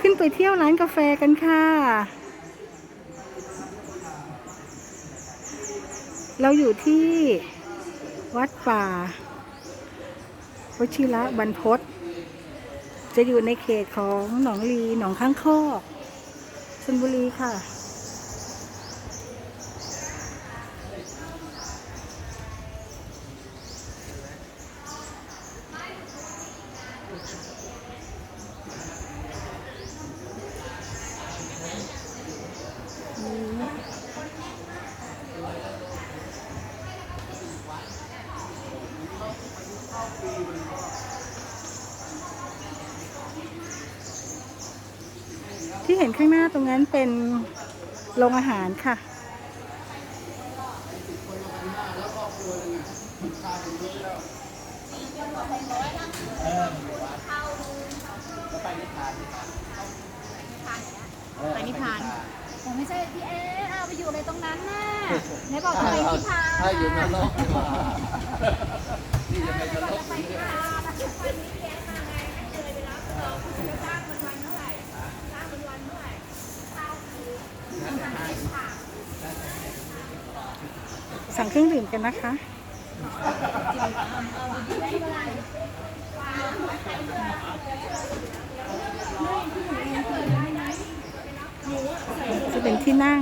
ขึ้นไปเที่ยวร้านกาแฟกันค่ะ เราอยู่ที่วัดป่าวชิระบรรพตจะอยู่ในเขตของหนองลีหนองข้างคอกชลบุรีค่ะ ที่เห็นข้างหน้าตรงนั้นเป็นโรงอาหารค่ะ ไปนิพพานผมไม่ใช่พี่เอ๊ะเอาไปอยู่อะไรตรงนั้นน่ะไหนบอกจะไปนิพพาน ถ้าอยู่นรกดีกว่านี่จะไปนรก ไปนิพพาน สั่งเครื่องดื่มกันนะคะ จะเป็นที่นั่ง